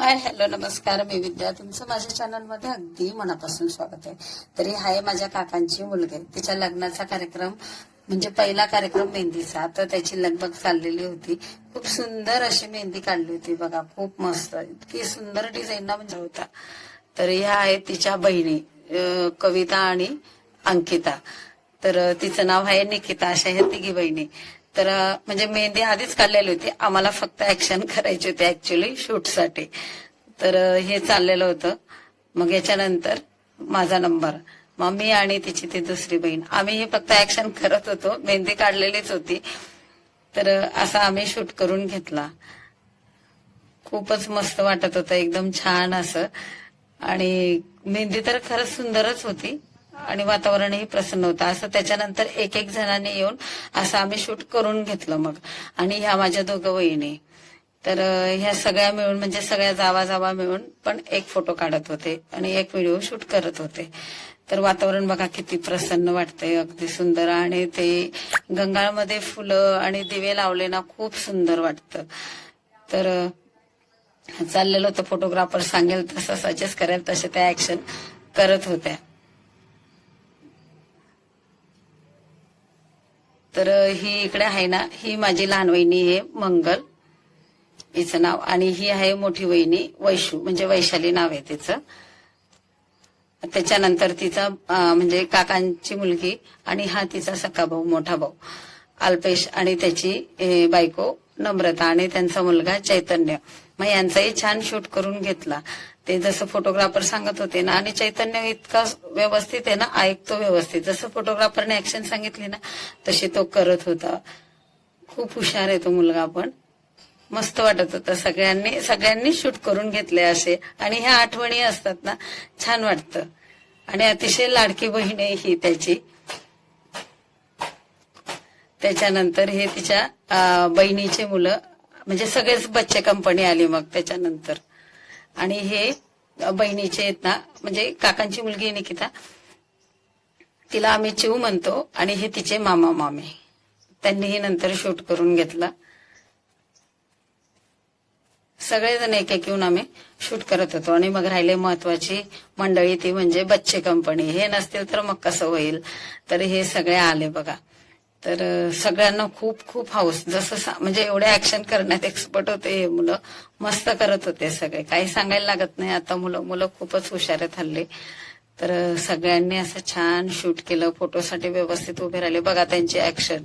Hi hello नमस्कार मी विद्या. तुमचं माझ्या चॅनलमध्ये अगदी मनापासून स्वागत आहे. तरी हाय माझ्या काकांची मुलगी. तिच्या लग्नाचा कार्यक्रम म्हणजे पहिला कार्यक्रम मेहंदीचा. तर त्याची लगबग चाललेली होती. खूप सुंदर अशी मेहंदी काढली होती बघा. खूप मस्त. इतकी सुंदर डिझाईन ना म्हणजे होता. तर ह्या आहेत तिच्या बहिणी कविता आणि अंकिता. तर तिचं नाव आहे निकिता. अशा ह्या तिघी बहिणी. तर म्हणजे मेहंदी आधीच काढलेली होती. आम्हाला फक्त ऍक्शन करायची होती ऍक्च्युली शूटसाठी तर हे चाललेलं होतं. मग याच्यानंतर माझा नंबर मग मी आणि तिची ती दुसरी बहीण. आम्ही हे फक्त ऍक्शन करत होतो. मेहंदी काढलेलीच होती. तर असा आम्ही शूट करून घेतला. खूपच मस्त वाटत होतं. एकदम छान असं. आणि मेहंदी तर खरंच सुंदरच होती. आणि वातावरणही प्रसन्न होतं. असं त्याच्यानंतर एक एक जणांनी येऊन असं आम्ही शूट करून घेतलं मग. आणि ह्या माझ्या दोघं वहिनी. तर ह्या सगळ्या मिळून म्हणजे सगळ्या जावा जावा मिळून पण एक फोटो काढत होते आणि एक व्हिडिओ शूट करत होते. तर वातावरण बघा किती प्रसन्न वाटतंय अगदी सुंदर. आणि ते गंगाळमध्ये फुलं आणि दिवे लावले ना खूप सुंदर वाटतं. तर चाललेलं होतं. फोटोग्राफर सांगेल तसं सजेस्ट करेल तसे त्या ऍक्शन करत होत्या. तर ही इकडे आहे ना ही माझी लहान वहिनी आहे मंगल. हिचं नाव आणि ही आहे मोठी वहिनी वैशू म्हणजे वैशाली नाव आहे तिचं. त्याच्यानंतर तिचा म्हणजे काकांची मुलगी आणि हा तिचा सखा भाऊ मोठा भाऊ अल्पेश आणि त्याची बायको नम्रता आणि त्यांचा मुलगा चैतन्य. मग यांचाही छान शूट करून घेतला. ते जसं फोटोग्राफर सांगत होते ना आणि चैतन्य इतका व्यवस्थित आहे ना ऐकतो व्यवस्थित. जसं फोटोग्राफरने ऍक्शन सांगितली ना तशी तो करत होता. खूप हुशार आहे तो मुलगा पण. मस्त वाटत होतं सगळ्यांनी सगळ्यांनी शूट करून घेतले असे. आणि ह्या आठवणी असतात ना छान वाटतं. आणि अतिशय लाडकी बहीण आहे ही त्याची. त्याच्यानंतर हे तिच्या बहिणीचे मुलं म्हणजे सगळेच बच्चे कंपनी आली मग त्याच्यानंतर. आणि हे बहिणीचे आहेत ना म्हणजे काकांची मुलगी आहे निकिता. तिला आम्ही चिव म्हणतो आणि हे तिचे मामा मामी. त्यांनीही नंतर शूट करून घेतला. सगळेजण एक एक येऊन आम्ही शूट करत होतो. आणि मग राहिले महत्वाची मंडळी ती म्हणजे बच्चे कंपनी. हे नसतील तर मग कसं होईल? तर हे सगळे आले बघा. तर सगळ्यांना खूप खूप हाऊस जसं म्हणजे एवढे ऍक्शन करण्यात एक्सपर्ट होते हे मुलं मस्त करत होते सगळे. काही सांगायला लागत नाही. आता मुलं मुलं खूपच हुशार आहेत हल्ले. तर सगळ्यांनी असं छान शूट केलं. फोटोसाठी व्यवस्थित उभे राहिले. बघा त्यांचे ऍक्शन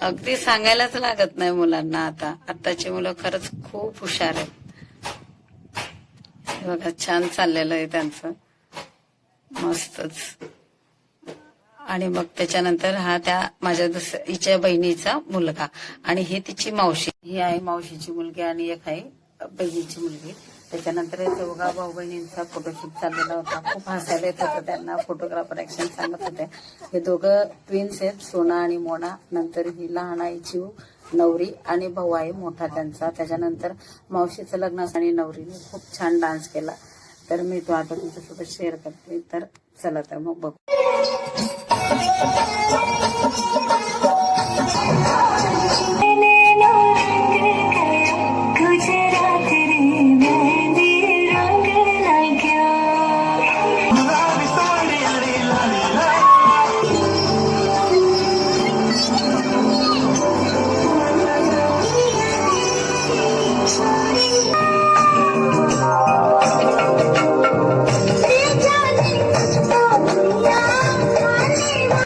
अगदी सांगायलाच लागत नाही मुलांना आता. आताची मुलं खरंच खूप हुशार आहेत. बघा छान चाललेलं आहे त्यांचं. मस्तच. आणि मग त्याच्यानंतर हा त्या माझ्या दुस हिच्या बहिणीचा मुलगा. आणि ही तिची मावशी. ही आहे मावशीची मुलगी आणि एक आहे बहिणीची मुलगी. त्याच्यानंतर चौघा भाऊ बहिणींचा फोटोशूट चाललेला होता. खूप हसायला येत होतं त्यांना. फोटोग्राफर ऍक्शन सांगत होते. हे दोघं ट्विन्स आहेत सोना आणि मोना. नंतर ही लहान आहे जीव नवरी आणि भाऊ आहे मोठा त्यांचा. त्याच्यानंतर मावशीचं लग्न आणि नवरीने खूप छान डान्स केला. तर मी तो आता तुमच्यासोबत शेअर करते. तर चला तर मग बघू.